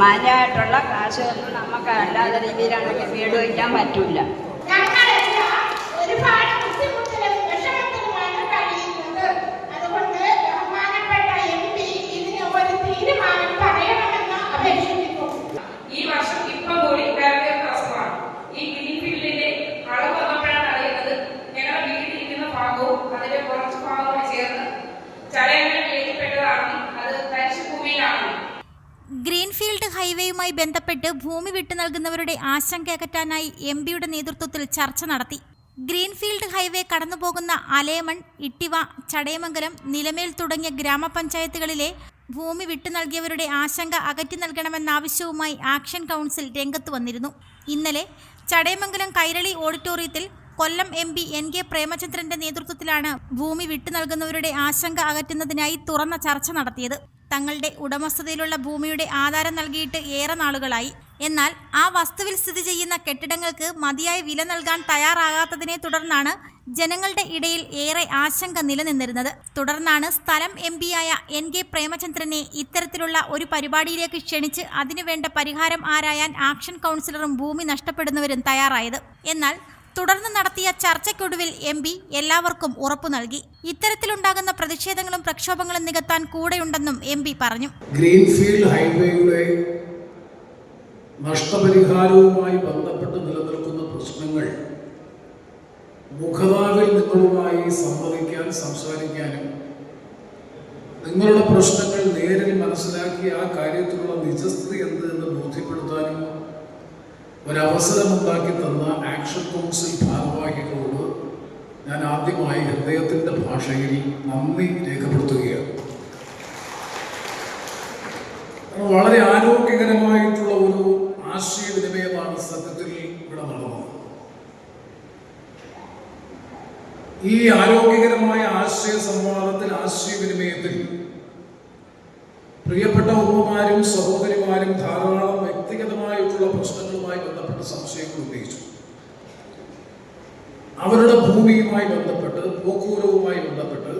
മാന്യമായിട്ടുള്ള കാശ് ഒന്നും നമുക്ക് അല്ലാത്ത രീതിയിലാണെങ്കിൽ വീട് വയ്ക്കാൻ പറ്റൂല. ഹൈവേയുമായി ബന്ധപ്പെട്ട് ഭൂമി വിട്ടു നൽകുന്നവരുടെ ആശങ്ക അകറ്റാനായി എം പിയുടെ നേതൃത്വത്തിൽ ചർച്ച നടത്തി. ഗ്രീൻഫീൽഡ് ഹൈവേ കടന്നുപോകുന്ന അലേമൺ ഇട്ടിവ ചടയമംഗലം നിലമേൽ തുടങ്ങിയ ഗ്രാമപഞ്ചായത്തുകളിലെ ഭൂമി വിട്ടു നൽകിയവരുടെ ആശങ്ക അകറ്റി നൽകണമെന്ന ആവശ്യവുമായി ആക്ഷൻ കൗൺസിൽ രംഗത്ത് വന്നിരുന്നു. ഇന്നലെ ചടയമംഗലം കൈരളി ഓഡിറ്റോറിയത്തിൽ Kollam M P N K പ്രേമചന്ദ്രന്റെ നേതൃത്വത്തിലാണ് ഭൂമി വിട്ടു നൽകുന്നവരുടെ ആശങ്ക അകറ്റുന്നതിനായി തുറന്ന ചർച്ച നടത്തിയത്. തങ്ങളുടെ ഉടമസ്ഥതയിലുള്ള ഭൂമിയുടെ ആധാരം നൽകിയിട്ട് ഏറെ നാളുകളായി. എന്നാൽ ആ വസ്തുവിൽ സ്ഥിതി ചെയ്യുന്ന കെട്ടിടങ്ങൾക്ക് മതിയായ വില നൽകാൻ തയ്യാറാകാത്തതിനെ തുടർന്നാണ് ജനങ്ങളുടെ ഇടയിൽ ഏറെ ആശങ്ക നിലനിന്നിരുന്നത്. തുടർന്നാണ് സ്ഥലം എം പിയായ എൻ കെ പ്രേമചന്ദ്രനെ ഇത്തരത്തിലുള്ള ഒരു പരിപാടിയിലേക്ക് ക്ഷണിച്ച് അതിനുവേണ്ട പരിഹാരം ആരായാൻ ആക്ഷൻ കൗൺസിലറും ഭൂമി നഷ്ടപ്പെടുന്നവരും തയ്യാറായത്. എന്നാൽ തുടർന്ന് നടത്തിയ ചർച്ചയ്ക്കൊടുവിൽ എം പി എല്ലാവർക്കും ഉറപ്പു നൽകി. ഇത്തരത്തിലുണ്ടാകുന്ന പ്രതിഷേധങ്ങളും പ്രക്ഷോഭങ്ങളും നികത്താൻ കൂടെയുണ്ടെന്നും എം പി പറഞ്ഞു. ഗ്രീൻഫീൽഡ് ഹൈവേയുടെ നഷ്ടപരിഹാരവുമായി ബന്ധപ്പെട്ട് നിലനിൽക്കുന്ന പ്രശ്നങ്ങൾ മുഖതാവിൽ നിങ്ങളുമായി സംവദിക്കാൻ സംസാരിക്കാനും നിങ്ങളുടെ പ്രശ്നങ്ങൾ നേരിൽ മനസ്സിലാക്കി ആ കാര്യത്തിലുള്ള നിജസ്ഥിതി എന്ത് എന്ന് ബോധ്യപ്പെടുത്താനും ഒരവസരമുണ്ടാക്കി തന്ന ആക്ഷൻ കൗൺസിൽ ഭാരവാഹികളോട് ഞാൻ ആദ്യമായി ഹൃദയത്തിന്റെ ഭാഷയിൽ നന്ദി രേഖപ്പെടുത്തുകയാണ്. വളരെ ആരോഗ്യകരമായിട്ടുള്ള ഒരു ആശയവിനിമയമാണ് സത്യത്തിൽ ഇവിടെ നടന്നത്. ഈ ആരോഗ്യകരമായ ആശയ സംവാദത്തിൽ ആശയവിനിമയത്തിൽ പ്രിയപ്പെട്ട ഉമ്മമാരും സഹോദരിമാരും ധാരാളം വ്യക്തിഗതമായിട്ടുള്ള പ്രശ്നങ്ങളുമായി ബന്ധപ്പെട്ട സംശയങ്ങൾ ഉന്നയിച്ചു. അവരുടെ ഭൂമിയുമായി ബന്ധപ്പെട്ട് പോക്കൂരവുമായി ബന്ധപ്പെട്ട്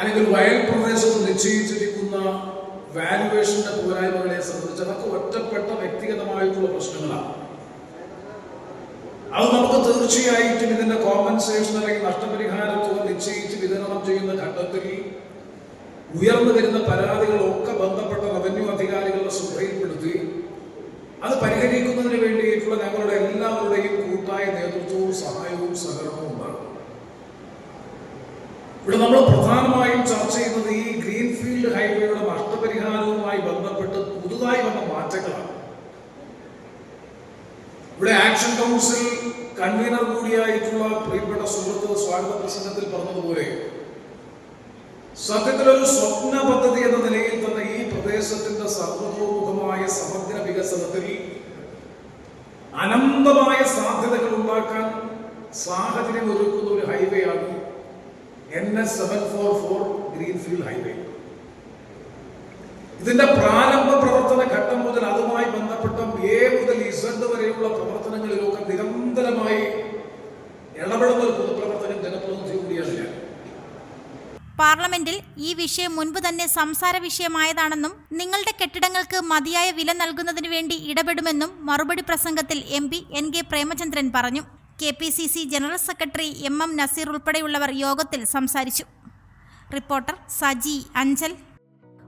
അല്ലെങ്കിൽ വയൽ പ്രദേശത്ത് നിശ്ചയിച്ചിരിക്കുന്ന വാലുവേഷന്റെ പോരായ്മകളെ സംബന്ധിച്ച് അതൊക്കെ ഒറ്റപ്പെട്ട വ്യക്തിഗതമായിട്ടുള്ള പ്രശ്നങ്ങളാണ്. അത് നമുക്ക് തീർച്ചയായിട്ടും ഇതിന്റെ കോമ്പൻസേഷൻ അല്ലെങ്കിൽ നഷ്ടപരിഹാരത്തോട് നിശ്ചയിച്ച് വിതരണം ചെയ്യുന്ന ഘട്ടത്തിൽ ഉയർന്നു വരുന്ന പരാതികളൊക്കെ ബന്ധപ്പെട്ട റവന്യൂ അധികാരികളുടെ ശ്രദ്ധയിൽപ്പെടുത്തി അത് പരിഹരിക്കുന്നതിന് വേണ്ടിയിട്ടുള്ള ഞങ്ങളുടെ എല്ലാവരുടെയും കൂട്ടായ നേതൃത്വവും സഹായവും സഹകരണവും ഉണ്ടാകും ഇവിടെ നമ്മൾ പ്രധാനമായും ചർച്ച ചെയ്യുന്നത് ഈ ഗ്രീൻഫീൽഡ് ഹൈവേയുടെ നഷ്ടപരിഹാരവുമായി ബന്ധപ്പെട്ട് പുതുതായി വന്ന മാറ്റങ്ങളാണ്. ഇവിടെ ആക്ഷൻ കൗൺസിൽ കൺവീനർ കൂടിയായിട്ടുള്ള പ്രിയപ്പെട്ട സുഹൃത്ത് സ്വാഗത പ്രസംഗത്തിൽ പറഞ്ഞതുപോലെ സത്യത്തിലൊരു സ്വപ്ന പദ്ധതി എന്ന നിലയിൽ തന്നെ ഈ പ്രദേശത്തിന്റെ സർവതോമുഖമായ സമഗ്ര വികസനത്തിൽ അനന്തമായ സാധ്യതകൾ ഉണ്ടാക്കാൻ സാഹചര്യം ഒരുക്കുന്ന ഒരു ഹൈവേ ആണ് N S seven four four greenfield highway. ഇതിന്റെ പ്രാരംഭ പ്രവർത്തന ഘട്ടം മുതൽ അതുമായി ബന്ധപ്പെട്ട എ മുതൽ ഇസഡ് വരെയുള്ള പ്രവർത്തനങ്ങളിലൊക്കെ പാർലമെന്റിൽ ഈ വിഷയം മുൻപ് തന്നെ സംസാര വിഷയമായതാണെന്നും നിങ്ങളുടെ കെട്ടിടങ്ങൾക്ക് മതിയായ വില നൽകുന്നതിനു വേണ്ടി ഇടപെടുമെന്നും മറുപടി പ്രസംഗത്തിൽ M P N K Premachandran പറഞ്ഞു. K P C C general secretary M M Naseer ഉൾപ്പെടെയുള്ളവർ യോഗത്തിൽ സംസാരിച്ചു. റിപ്പോർട്ടർ സജി അഞ്ചൽ.